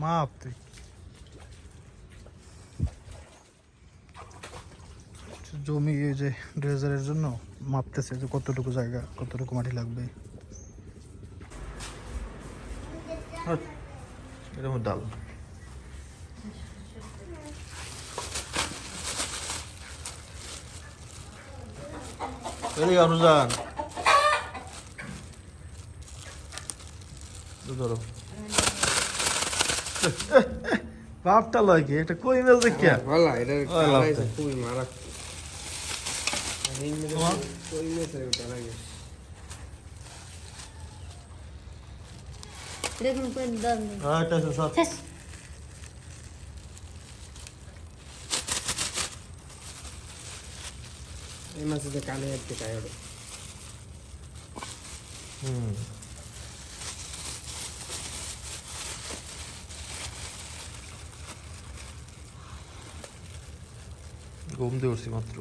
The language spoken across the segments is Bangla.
মাপ তুই জমি এই যে ড্রেজারের জন্য মাপতেছে যে কতটুকু জায়গা কতটুকু মাটি লাগবে। এরকম ডাল। অনুযান ধরো। বাপটা লয় কি একটা কই মাছ দেখিয়া ভালো এটা মেরে কই মেরে লাগে দাম হ্যাঁ এটা আছে এই মাছে কানে হুম। ঘুম দিয়ে উঠছি মাত্র।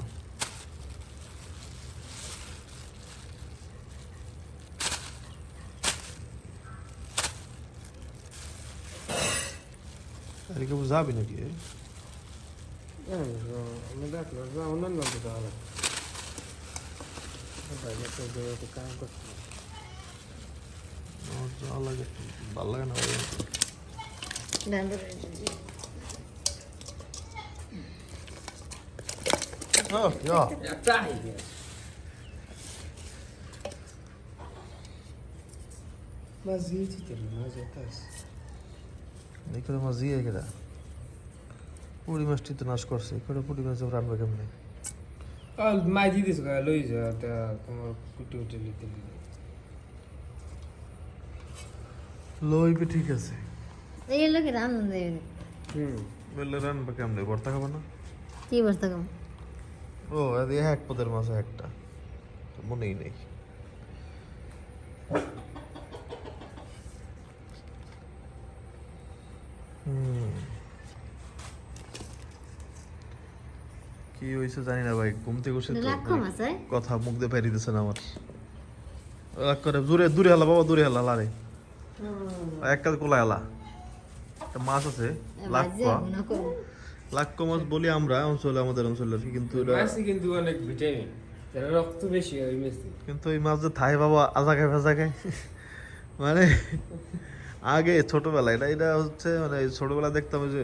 আর যাবি নাকি? আমি দেখল যা অন্যান্য তাহলে কাম করছি ভালো লাগে না ভাই। দাম ধরে Oh, ja. একটা Mas gente, tem mais outras. এখানে মাছ দিয়ে এখানে পুরি মাছটি তো নাশ করছে এখানে পুরি মাছ রান্না কেমনি আর মাই দিদিস গা লই যা তা তোমার কুটি উঠে লিতে লিতে লইবে ঠিক আছে এই লোকের আনন্দ দেবে হুম বললে রান্না কেমনি ভর্তা খাব না কি বস্তা কম ও এদি এক পদের মাছ একটা। মনেই নেই। কি হয়েছে জানি না ভাই ঘুম থেকে মাছ হয় কথা মুখ দিয়ে দিচ্ছে না আমার। রাগ করে দূরে দূরে হেলা বাবা দূরে হেলা লারে এক কাজ কোলা হেলা। মাছ আছে বাজে লাক্কা মাছ বলি আমরা অঞ্চলে আমাদের অঞ্চলে কিন্তু কিন্তু অনেক ভিটামিন যারা রক্ত বেশি ওই মাছি। কিন্তু ওই মাছ যে থাই বাবা আজা খায় ভেজা খায় মানে আগে ছোটবেলায় এটা এটা হচ্ছে মানে দেখতাম যে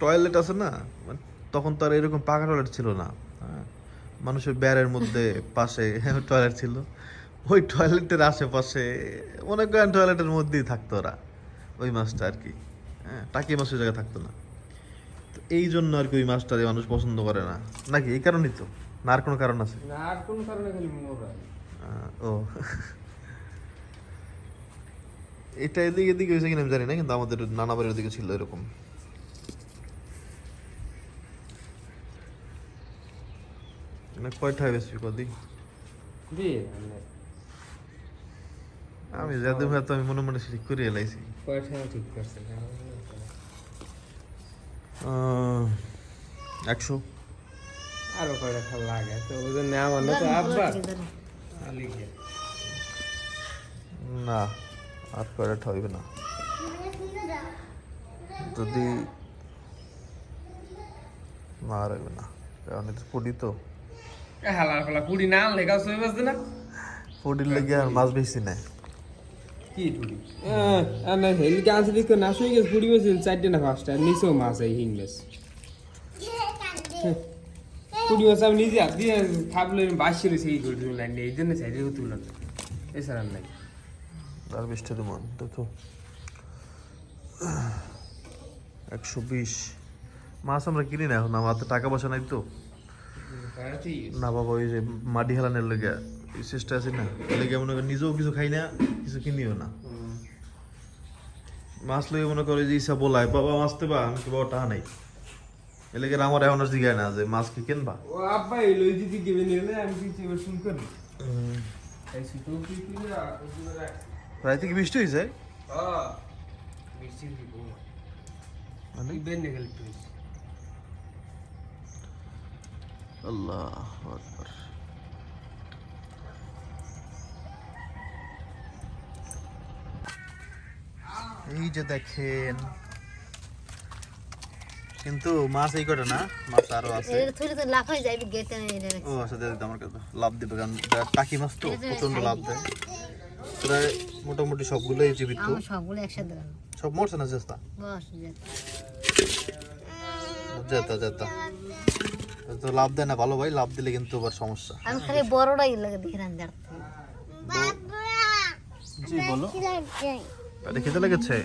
টয়লেট আছে না মানে তখন তো আর এরকম পাকা টয়লেট ছিল না। হ্যাঁ মানুষের ব্যারের মধ্যে পাশে টয়লেট ছিল। ওই টয়লেটের আশেপাশে মনে করেন টয়লেটের মধ্যেই থাকতো ওরা ওই মাছটা আর কি। হ্যাঁ টাকি মাছ ওই জায়গায় থাকতো না। এই জন্য আর কি ওই মাছটারে মানুষ পছন্দ করে না। নাকি? এই কারণেই তো। না আর কোনো কারণ আছে? না আর কোন কারণে খালি মোর ও। এটা এদিকে এদিকে হয়েছে কিনা আমি জানি না কিন্তু আমাদের নানা বাড়ির দিকে ছিল এরকম। মানে কয়টা বেশি কদি? আমি যাদের ভাই তো আমি মনে মনে ঠিক করে এলাইছি পয়সা ঠিক করছে একশো। আরও কয়টা খাল লাগে? তো ওই জন্য আমার না তো আব্বা না আর কয়টা হইবে না। যদি না আর হইবে না কারণ এটা ফুডি তো। হালা ফালা পুরি না লেখা সই না। ফুডির লেগে আর মাছ বেশি নেয়। কি পুরি না হেল গাছ দিকে না শুয়ে গেছে পুরি বেশি চারটে না পাঁচটা নিচেও মাছ এই হিং মাছ। পুরি মাছ আমি নিজে হাত দিয়ে খাবলে বাসি রয়েছে এই করে তুললাম এই জন্য সাইডে তুললাম এছাড়া আর নাই। আর বিশটা দেবো দেখো। একশো বিশ। মাছ আমরা কিনি না এখন আমার হাতে টাকা পয়সা নাই তো। না বাবা ওই যে মাটি হেলানের লেগে। চেষ্টা আছে না। লেগে মনে করি নিজেও কিছু খাই না কিছু কিনিও না। মাছ লেগে মনে করে যে ইসা বলায় বাবা মাছ দেবা আমি কি বাবা টাকা নাই। এ লেগে আমার এখন আর জিগায় না যে মাছ কি কিনবা? ও আব্বা এই লই গেবে আমি শুন করি। রাইতে কি বৃষ্টি হয়েছে হ্যাঁ দিব মানে? বেন গেল আল্লাহ আকবার। এই যে দেখেন। কিন্তু মাছ এই কটা না? মাছ আরও আছে। থুলে হয়ে যাবে ও আচ্ছা দিয়ে আমার কাছে লাভ দিবে কারণ টাকি মাছ তো প্রচণ্ড লাভ দেয়। প্রায় মোটামুটি সবগুলোই জীবিত। আমার সবগুলো একসাথে সব মরছে না চেষ্টা যেত। যেতা তো লাভ দেয় না ভালো ভাই লাভ দিলে কিন্তু আবার সমস্যা। আমি খালি বড়টাই লাগে দেখে জি বলো। পেটে খেতে লেগেছে?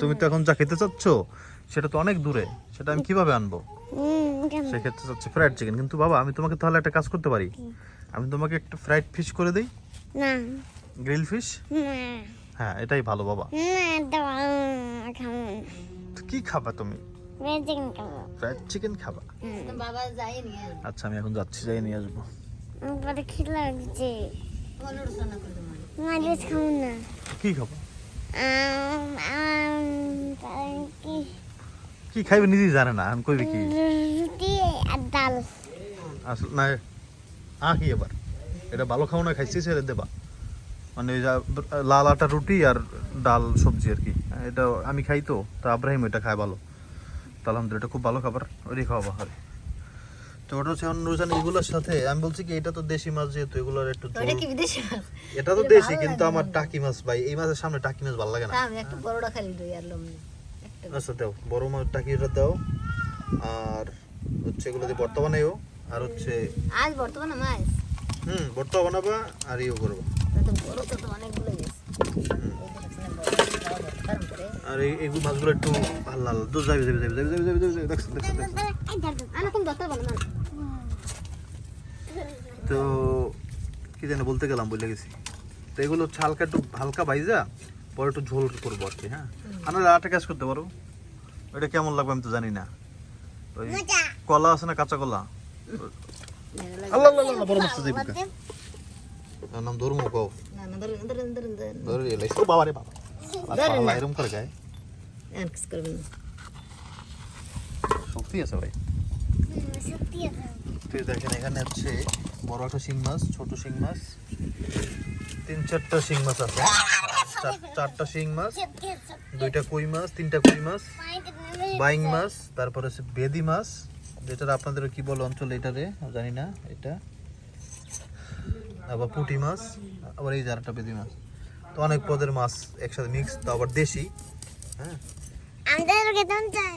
তুমি তো এখন যা খেতে চাচ্ছ সেটা তো অনেক দূরে। সেটা আমি কীভাবে আনব? সেক্ষেত্রে চাচ্ছি ফ্রাইড চিকেন কিন্তু বাবা আমি তোমাকে তাহলে একটা কাজ করতে পারি। আমি তোমাকে একটা ফ্রাইড ফিশ করে দিই। না। গ্রিল ফিশ না। হ্যাঁ এটাই ভালো বাবা। কি খাবা তুমি? ফ্রাইড চিকেন খাবা। বাবা যাই নিয়ে আচ্ছা আমি এখন যাচ্ছি যাই নিয়ে আসব। কি খাব? কি কি খাইবে নিজেই জানে না আমি কইবে কি? রুটি আর ডাল। আসলে না আ কি এবার। এটা ভালো খাও না খাইছি ছেড়ে দেবা। মানে ওই যা লাল আটা রুটি আর ডাল সবজি আর কি। হ্যাঁ, এটা আমি খাই তো তা আব্রাহিম এটা খায় ভালো। তা আলহামদুলিল্লাহ এটা খুব ভালো খাবার। ওইটাই খাওয়াবো হারে তো ওটা হচ্ছে নুরজান এগুলোর সাথে আমি বলছি কি এটা তো দেশি মাছ যেহেতু এগুলোর একটু ঝোল কি বিদেশি মাছ? এটা তো দেশি কিন্তু আমার টাকি মাছ ভাই এই মাছের সামনে টাকি মাছ ভালো লাগে না। আমি একটু বড়টা খালি দিই আর লম আচ্ছা দাও বড় মাছ টাকিটা দাও। আর হচ্ছে এগুলো দিয়ে ভর্তা বানাইও আর হচ্ছে আজ বর্তমানে মাছ হুম ভর্তা বানাবা আর ইয়ে করব। তো বড় তো তো অনেকগুলো গেছে। কারণ করে আর এই মাছগুলো একটু ভালো লাল। যাবে যাবে যাবে যাবে যাবে যাবে যাবে তো কি জানি বলতে গেলাম বলে গেছি। তো এগুলো হচ্ছে হালকা একটু হালকা বাইজা পরে একটু ঝোল করব আর কি হ্যাঁ? আরেকটা কাজ করতে পারো। ওইটা কেমন লাগবে আমি তো জানি না। ওই কলা আছে না কাঁচা কলা? আল্লাহ আল্লাহ আল্লাহ বড় মাছ যাইব নাম ধর্ম কও। না না বাবা রে বাবা। এরকম করে গায়ে আর কিছু করবে না শক্তি আছে ভাই তুই দেখেন এখানে হচ্ছে বড় একটা শিং মাছ ছোট শিং মাছ তিন চারটা শিং মাছ আছে। চার- চারটা শিং মাছ দুইটা কই মাছ তিনটা কই মাছ বাইং মাছ তারপরে হচ্ছে বেদি মাছ যেটা আপনাদের কি বলে অঞ্চল এটারে জানি না এটা। আবার পুঁটি মাছ আবার এই যারটা বেদি মাছ। তো অনেক পদের মাছ একসাথে মিক্স তো আবার দেশি। হ্যাঁ? আমাদের কেতন চাই।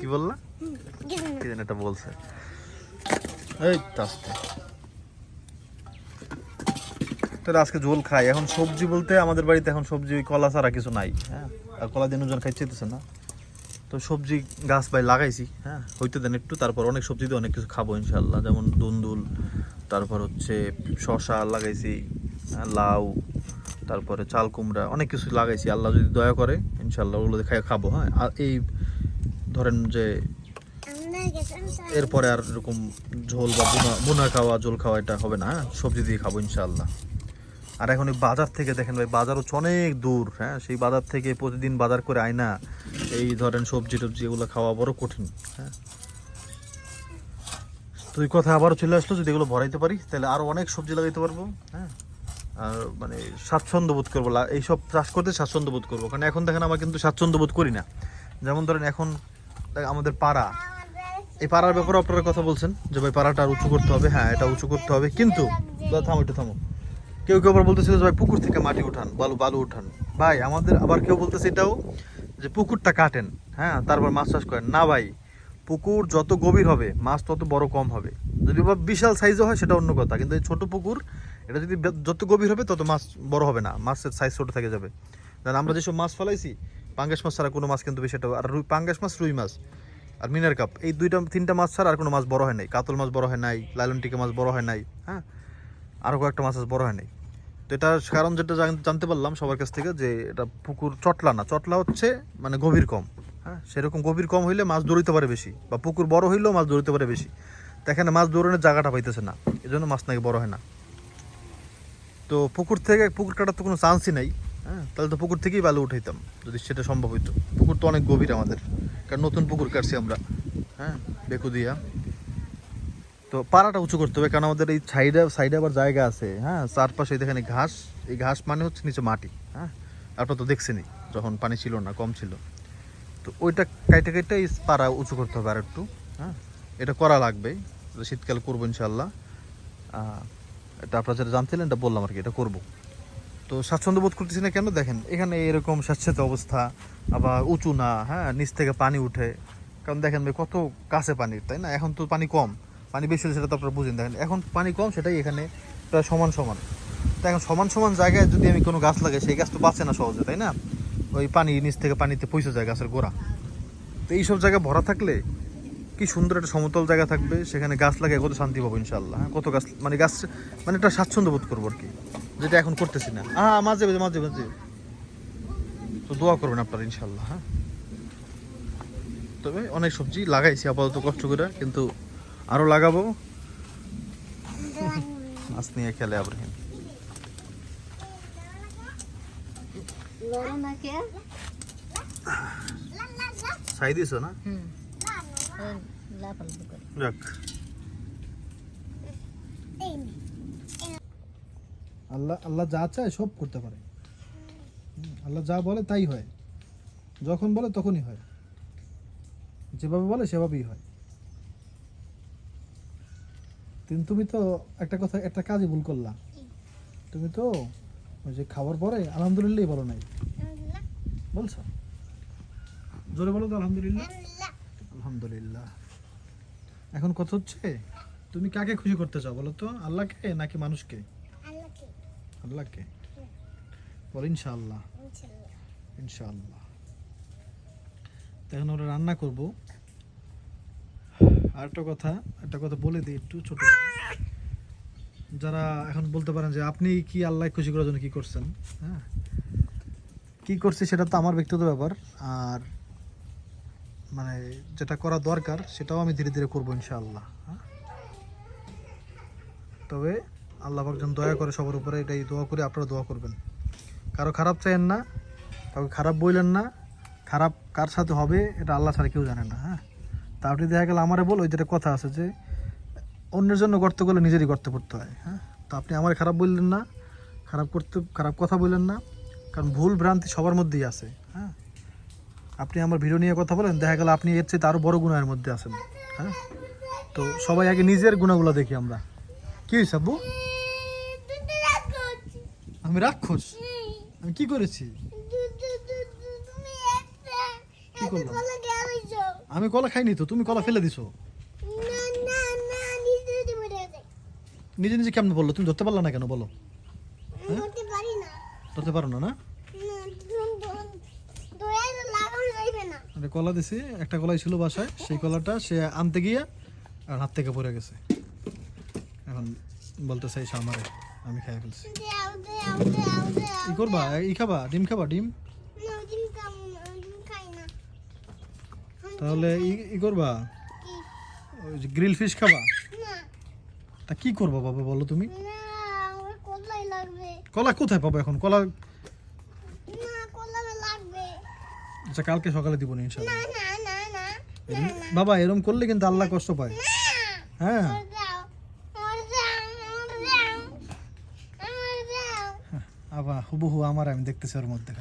কি বললা? কি যেন এটা বলছে। এই তো আস্তে তাহলে আজকে ঝোল খাই। এখন সবজি বলতে আমাদের বাড়িতে এখন সবজি ওই কলা ছাড়া কিছু নাই হ্যাঁ? আর কলা দিন ওজন খাইতেছে না। তো সবজি গাছ ভাই লাগাইছি হ্যাঁ? হইতে দেন একটু তারপর অনেক সবজি দিয়ে অনেক কিছু খাব ইনশাল্লাহ যেমন দুন্দুল তারপর হচ্ছে শশা লাগাইছি। লাউ, তারপরে চাল কুমড়া, অনেক কিছু লাগাইছি। আল্লাহ যদি দয়া করে ইনশাল্লাহ ওগুলো খাই খাব হ্যাঁ। আর এই ধরেন যে এরপরে আর এরকম ঝোল বা বোনা বোনা খাওয়া, ঝোল খাওয়া এটা হবে না হ্যাঁ? সবজি দিয়ে খাব ইনশাল্লাহ আর এখন ওই বাজার থেকে দেখেন ভাই, বাজার হচ্ছে অনেক দূর হ্যাঁ? সেই বাজার থেকে প্রতিদিন বাজার করে আয় না এই ধরেন সবজি টবজি এগুলো খাওয়া বড় কঠিন হ্যাঁ? তুই কথা আবারও চলে আসলো, যদি এগুলো ভরাইতে পারি, তাহলে আরও অনেক সবজি লাগাইতে পারব হ্যাঁ? আর মানে স্বাচ্ছন্দ্য বোধ করব এইসব চাষ করতে স্বাচ্ছন্দ্য বোধ করব। কারণ এখন দেখেন আমরা কিন্তু স্বাচ্ছন্দ্য বোধ করি না। যেমন ধরেন এখন আমাদের পাড়া। এই পাড়ার ব্যাপারে আপনারা কথা বলছেন যে ভাই পাড়াটা আর উঁচু করতে হবে। হ্যাঁ এটা উঁচু করতে হবে। কিন্তু থামো, একটু থামো। কেউ কেউ আবার বলতেছিল যে ভাই পুকুর থেকে মাটি উঠান, বালু বালু উঠান। ভাই, আমাদের আবার কেউ বলতেছে এটাও যে পুকুরটা কাটেন। হ্যাঁ তারপর মাছ চাষ করেন। না ভাই, পুকুর যত গভীর হবে, মাছ তত বড় কম হবে। যদি বা বিশাল সাইজও হয়, সেটা অন্য কথা। কিন্তু এই ছোটো পুকুর এটা যদি যত গভীর হবে, তত মাছ বড় হবে না। মাছের সাইজ ছোট থেকে যাবে। কারণ আমরা যেসব মাছ ফেলাইছি, পাঙ্গাস মাছ ছাড়া কোনো মাছ কিন্তু বেশি আর রুই পাঙ্গাস মাছ, রুই মাছ আর মিনার কাপ, এই দুইটা, তিনটা মাছ ছাড়া আর কোনো মাছ বড় হয় নাই। কাতল মাছ বড় হয় নাই, লাইলন টিকা মাছ বড় হয় নাই হ্যাঁ? আরও কয়েকটা মাছ বড় হয় নাই। তো এটার কারণ যেটা জানতে পারলাম সবার কাছ থেকে, যে এটা পুকুর চটলা না। চটলা হচ্ছে মানে গভীর কম হ্যাঁ? সেরকম গভীর কম হইলে মাছ দৌড়িতে পারে বেশি বা পুকুর বড় হইলেও মাছ দৌড়িতে পারে বেশি। তো এখানে মাছ দৌড়ানোর জায়গাটা পাইতেছে না এই জন্য মাছ নাকি বড় হয় না। তো পুকুর থেকে, পুকুর কাটার তো কোনো চান্সই নাই হ্যাঁ? তাহলে তো পুকুর থেকেই বালু উঠাইতাম, যদি সেটা সম্ভব হইতো। পুকুর তো অনেক গভীর আমাদের, কারণ নতুন পুকুর কাটছি আমরা হ্যাঁ? বেকু দিয়া। তো পাড়াটা উঁচু করতে হবে, কারণ আমাদের এই সাইডে সাইডে আবার জায়গা আছে হ্যাঁ? চারপাশে দেখেন ঘাস, এই ঘাস মানে হচ্ছে নিচে মাটি হ্যাঁ? আপনার তো দেখছেনই যখন পানি ছিল না, কম ছিল। তো ওইটা কাইটে কাইটে এই পাড়া উঁচু করতে হবে আর একটু হ্যাঁ? এটা করা লাগবে শীতকাল করব ইনশাল্লাহ এটা আপনারা যেটা জানছিলেন, এটা বললাম আর কি, এটা করব। তো স্বাচ্ছন্দ্য বোধ করতেছি না কেন? দেখেন, এখানে এরকম স্যাঁতস্যাঁতে অবস্থা, আবার উঁচু না হ্যাঁ নিচ থেকে পানি উঠে। কারণ দেখেন ভাই, কত কাছে পানির তাই না? এখন তো পানি কম। পানি বেশি হলে সেটা তো আপনারা বুঝেন। দেখেন, এখন পানি কম, সেটাই এখানে প্রায় সমান সমান। তো এখন সমান সমান জায়গায় যদি আমি কোনো গাছ লাগাই, সেই গাছ তো বাঁচে না সহজে, তাই না? ওই পানি নিচ থেকে পানিতে পৌঁছে যায় গাছের গোড়া। তো এইসব জায়গা ভরা থাকলে কি সুন্দর একটা সমতল জায়গা থাকবে সেখানে গাছ লাগাই কত শান্তি পাবো ইনশাল্লাহ হ্যাঁ? কত গাছ মানে গাছ মানে একটা স্বাচ্ছন্দ্য বোধ করব আর কি যেটা এখন করতেছি না। হ্যাঁ মাঝে মাঝে মাঝে মাঝে। তো দোয়া করবেন আপনারা ইনশাল্লাহ হ্যাঁ? তবে অনেক সবজি লাগাইছি আপাতত কষ্ট করে কিন্তু আরও লাগাবো। মাছ নিয়ে খেলে লড়ো না দিছো না? যাক। আল্লাহ আল্লাহ যা চায় সব করতে পারে। আল্লাহ যা বলে তাই হয়। যখন বলে তখনই হয়। যেভাবে বলে সেভাবেই হয়। কিন্তু তুমি তো একটা কথা একটা কাজই ভুল করলা। তুমি তো ওই যে খাওয়ার পরে আলহামদুলিল্লাহ বলো নাই। বলছো? জোরে বলো তো আলহামদুলিল্লাহ। আলহামদুলিল্লাহ। এখন কথা হচ্ছে তুমি কাকে খুশি করতে চাও বলো তো? আল্লাহকে নাকি মানুষকে? আল্লাহকে, বল ইনশাআল্লাহ। ইনশাআল্লাহ। ইনশাআল্লাহ। তো এখন ওরা রান্না করব। আর একটা কথা একটা কথা বলে দিই একটু ছোট যারা এখন বলতে পারেন যে আপনি কি আল্লাহ খুশি করার জন্য কি করছেন হ্যাঁ? কি করছি সেটা তো আমার ব্যক্তিগত ব্যাপার। আর মানে যেটা করা দরকার, সেটাও আমি ধীরে ধীরে করব ইনশাআল্লাহ হ্যাঁ? তবে আল্লাহ পাক যেন দয়া করে সবার উপরে এটাই দোয়া করে, আপনারা দোয়া করবেন। কারও খারাপ চাইেন না, কাউকে খারাপ বললেন না, খারাপ কার সাথে হবে, এটা আল্লাহ ছাড়া কেউ জানে না হ্যাঁ? তা আপনি দেখা গেল আমারে বল যেটা কথা আছে যে, অন্যের জন্য গর্ত করলে নিজেরই গর্ত করতে হয় হ্যাঁ? তো আপনি আমার খারাপ বললেন না, খারাপ করতে, খারাপ কথা বললেন না, কারণ ভুল ভ্রান্তি সবার মধ্যেই আছে হ্যাঁ? আপনি আমার ভিডিও নিয়ে কথা বলেন, দেখা গেল আপনি এর চেয়ে আরও বড় গুণের মধ্যে আছেন। হ্যাঁ? তো সবাই আগে নিজের গুণাগুলো দেখি আমরা। কি হয়েছে আব্বু। আমি রাক্ষস? আমি কি করেছি? করলাম? আমি কলা খাইনি তো, তুমি কলা ফেলে দিছো। নিজে নিজে কেমন বলল? তুমি ধরতে পারলা না কেন? বলো। আমি ধরতে পারি না। না না না, ধরুন, ধরুন। ধরে তো লাগানো কলা দিছি একটা কলাই ছিল বাসায় সেই কলাটা সে আনতে গিয়ে আর হাত থেকে পড়ে গেছে। এখন বলতে চাই আমারে আমি খাই ফেলছি। ই করবা? ই খাবা? ডিম খাবা? ডিম। তাহলে ই ই করবা? ওই যে গ্রিল ফিশ খাবা? তা কি করবা বাবা বলো তুমি। কলা কোথায় পাবো এখন? কলা না, কলাই লাগবে। আচ্ছা কালকে সকালে দিব না, বাবা এরম করলে কিন্তু আল্লাহ কষ্ট পায়। হ্যাঁ। আবা হুবহু আমার আমি দেখতেছি ওর মধ্যে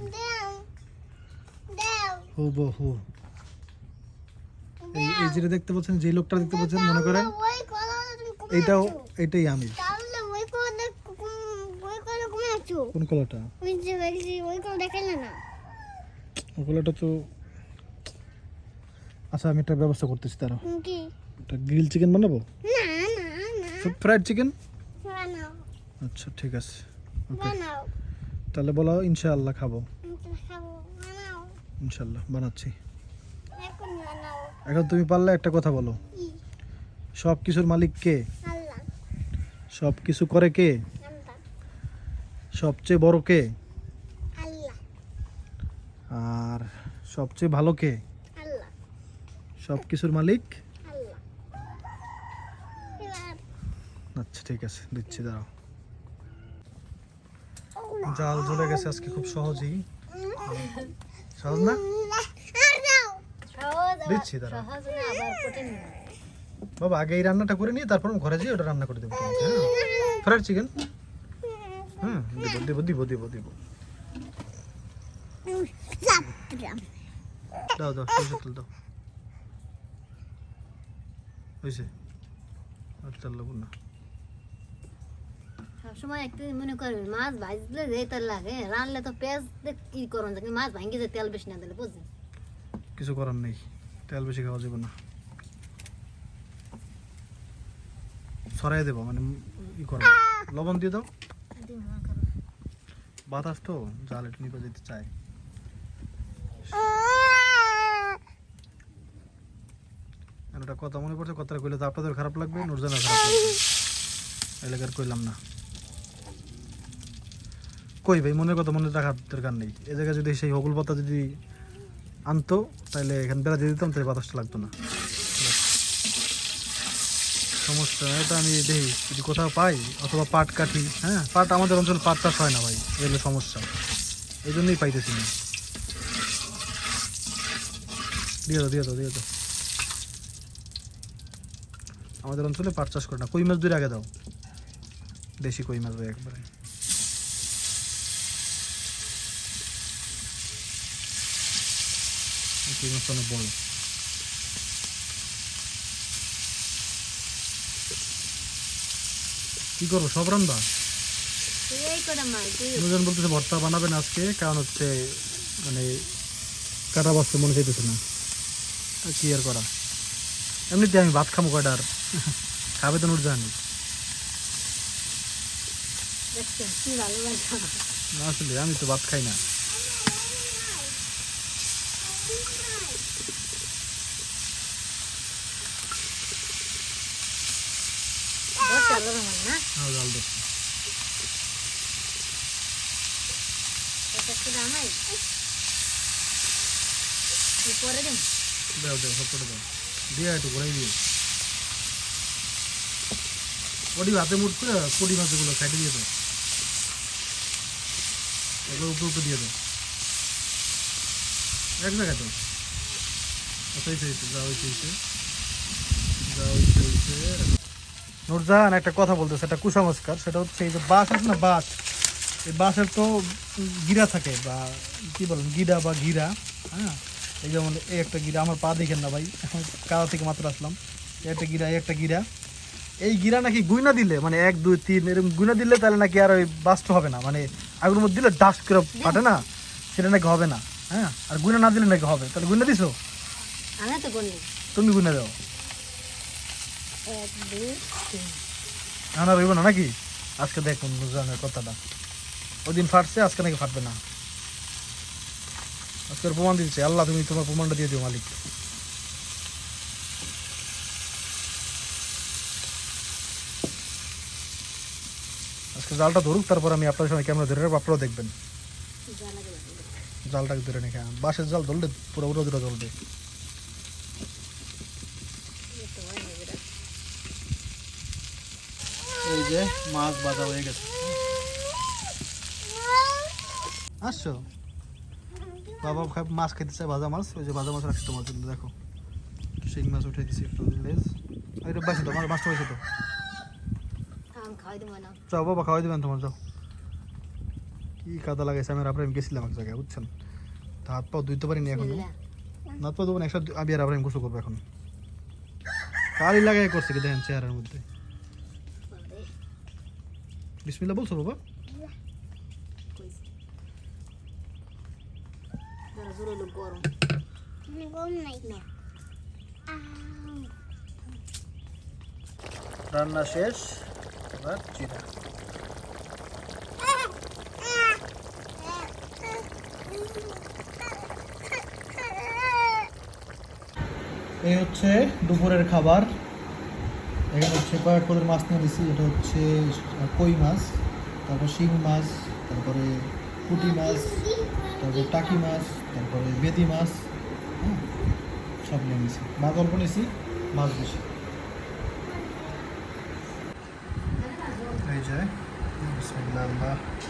হুবহু। এই যেটা দেখতে পাচ্ছেন যে লোকটা দেখতে পাচ্ছেন মনে করেন এইটাও। এটাই আমি। কোন কলাটা ওই যে ওই কলা দেখাইলে না। ওই কলাটা তো আচ্ছা আমি একটা ব্যবস্থা করতেছি হুম, কি? একটা গ্রিল চিকেন বানাবো? না, না, না, ফ্রাইড চিকেন বানাও, আচ্ছা ঠিক আছে। ওকে তাহলে বলো ইনশাআল্লাহ খাব। ইনশাআল্লাহ বানাচ্ছি। এখন তুমি পারলে একটা কথা বলো। সব কিছুর মালিক কে? সব কিছু করে কে? সবচেয়ে বড় কে? আর সবচেয়ে ভালো কে? সব কিছুর মালিক? আচ্ছা ঠিক আছে দিচ্ছি দাঁড়াও। জাল জ্বলে গেছে আজকে খুব সহজেই। সহজ না? দিচ্ছি দাঁড়াও। বাবা আগে এই রান্নাটা করে নিয়ে তারপর ঘরে যেয়ে ওটা রান্না করে দেবো তোমাকে হ্যাঁ? Fried chicken? হুম দিব দিব দিব দিব দিব। দাও দাও সরষের তেল দাও। হয়েছে আর তেল লাগবে না। সবসময় একটু মনে করবেন মাছ ভাজলে যে তেল লাগে রানলে তো পেঁয়াজ কি করুন কিন্তু মাছ ভাঙ্গি যে তেল বেশি না দিলে বুঝছেন কিছু করার নেই তেল বেশি খাওয়া যাবে না। সরাই দেবো মানে ই করো লবণ দিয়ে দাও। বাতাস তো জাল একটু নিপে যেতে চায়। আর ওটা কথা মনে পড়ছে, কথাটা কইলে তো আপনাদের খারাপ লাগবে, নুরজানের খারাপ লাগবে। এলাকার কইলাম না। কই ভাই, মনের কথা মনে রাখার দরকার নেই। এ জায়গায় যদি সেই হগুল পাতা যদি আনতো তাহলে এখানে বেড়া দিয়ে দিতাম তাই বাতাসটা লাগতো না। সমস্যা, এটা আমি দেখি, যদি কোথাও পাই, অথবা পাট কাঠি হ্যাঁ? পাট আমাদের অঞ্চলে পাট চাষ হয় না ভাই, এগুলো সমস্যা। এই জন্যই পাইতেছি না। দিয়ে দিয়ে দিয়ে আমাদের অঞ্চলে পাট চাষ করে না। কই মাছ দুই আগে দাও। দেশি কই মাছ ভাই একবারে। কই মাছটা অনেক বড়। কি করব সব রান্না? দুজন বলতেছে ভর্তা বানাবেন আজকে কারণ হচ্ছে মানে কাটা বাঁচতে মনে চাইতেছে না। কি আর করা? এমনিতে আমি ভাত খামো কয়টা আর খাবে তো নুর জানি না আসলে আমি তো ভাত খাই না। দাও দাও সব করে দাও। দিয়ে একটু ঘুরাই দিয়ে ওটি হাতে মুট করে কোটি মাছগুলো সাইডে দিয়ে দাও এগুলো উপরে উপরে দিয়ে দাও এক জায়গায় তো। আচ্ছা হয়েছে যা হয়েছে যা হয়েছে হয়েছে নুরজাহান একটা কথা বলতেছে একটা কুসংস্কার। সেটা হচ্ছে এই যে বাঁশ আছে না বাঁশ? এই বাঁশের তো গিরা থাকে বা কি বলেন, গিরা বা গিরা হ্যাঁ? এই যেমন এই একটা গিরা, আমার পা দেখেন না ভাই কাদা থেকে মাত্র আসলাম। এই একটা গিরা, এই একটা গিরা। এই গিরা নাকি গুইনা দিলে মানে এক দুই তিন এরকম গুইনা দিলে তাহলে নাকি আর ওই বাস্ট হবে না মানে আগুনের মধ্যে দিলে ডাস্ট করে ফাটে না সেটা নাকি হবে না হ্যাঁ? আর গুইনা না দিলে নাকি হবে তাহলে গুইনা দিছো? তুমি গুইনা দাও। দুই না রইব না নাকি? আজকে দেখুন নুরজানের কথাটা। ওই দিন ফাটছে আজকে নাকি ফাটবে না। আজকের প্রমাণ দিচ্ছে আল্লাহ তুমি তোমার প্রমাণটা দিয়ে দিও মালিক। জালটা ধরুক, তারপর আমি আপনার সঙ্গে ক্যামেরা ধরে রাখব, আপনারাও দেখবেন। জালটাকে ধরে নিয়ে বাঁশের জাল ধরলে পুরো উড়ো দূরে ধরবে এই যে মাছ বাজা হয়ে গেছে। আসছো? বাবা মাছ খেতে চায়, ভাজা মাছ, ওই যে ভাজা মাছ রাখছি তোমার জন্য, দেখো। শিং মাছ উঠে দিছি, একটু লেজ। এটা বাসি তো মাছটা বাসি তো। আম খাওয়াই দেবো না। যাও বাবা খাওয়াই দেবেন তোমার যাও। কি কাদা লাগাইছে আমি আর আপনার গেছিলাম এক জায়গায় বুঝছেন? তা হাত পাও ধুইতে পারিনি এখনও। বিসমিল্লাহ। না তো দেবো না একসাথে আমি আর আব্রাহিম গোসল করব এখন। কালি লাগাই করছে কি দেখেন চেহারার মধ্যে। বিসমিল্লা বলছো বাবা? রান্না শেষ। এবার চিরা এই হচ্ছে দুপুরের খাবার। এখানে হচ্ছে কয়েক পদের মাছ নিয়ে দিছি এটা হচ্ছে কই মাছ, তারপর শিং মাছ, তারপরে পুঁটি মাছ, তারপরে টাকি মাছ, তারপরে বেদি মাছ সব নিয়ে নিছি। মাছ অল্প নিছি, মাছ বেশি।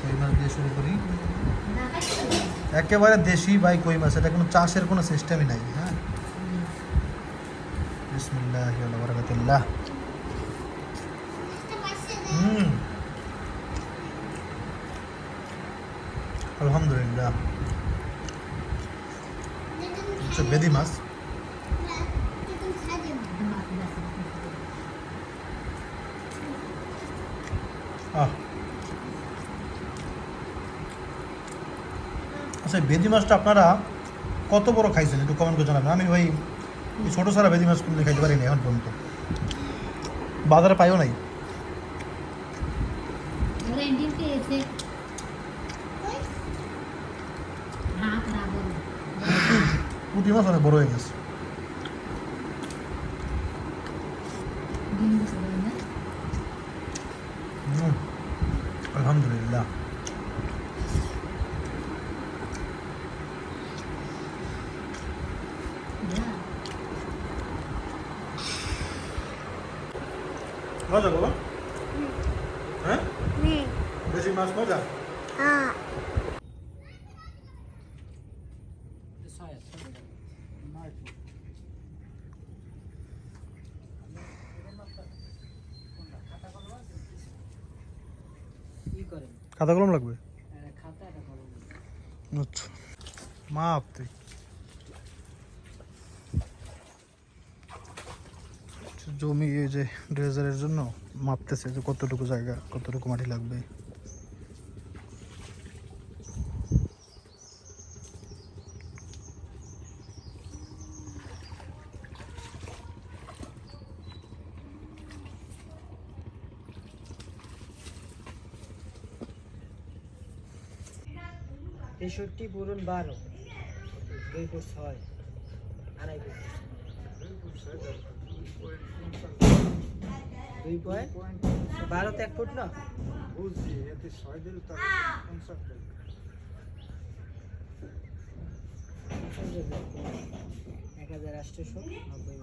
কই মাছ দিয়ে শুরু করি। একেবারে দেশি বাই কই মাছ এটা কোনো চাষের কোনো সিস্টেমই নাই হ্যাঁ। বিসমিল্লাহ হুম। আলহামদুলিল্লাহ। হচ্ছে বেদি মাছ আহ আচ্ছা বেদি মাছটা আপনারা কত বড় খাইছেন একটু কমেন্ট করে জানাবেন। আমি ভাই এই ছোটো সারা বেদি মাছ কোনদিন খাইতে পারিনি এখন পর্যন্ত। বাজারে পাইও নাই? পুঁটি মাছ অনেক বড় হয়ে গেছে ডিম বসে না হুম, আলহামদুলিল্লাহ মজা বাবা হ্যাঁ? বেশি মাছ মজা? খাতা কলম লাগবে? আচ্ছা। মাপ তুই জমি এই যে ড্রেজারের জন্য মাপতেছে যে কতটুকু জায়গা, কতটুকু মাটি লাগবে। তেষট্টি পূরণ বারো, দুই ছয় আড়াই ফুট দুই পয়েন্ট বারোতে এক ফুট না বুঝছি এতে ছয় দিল এক হাজার আটশোশো নব্বই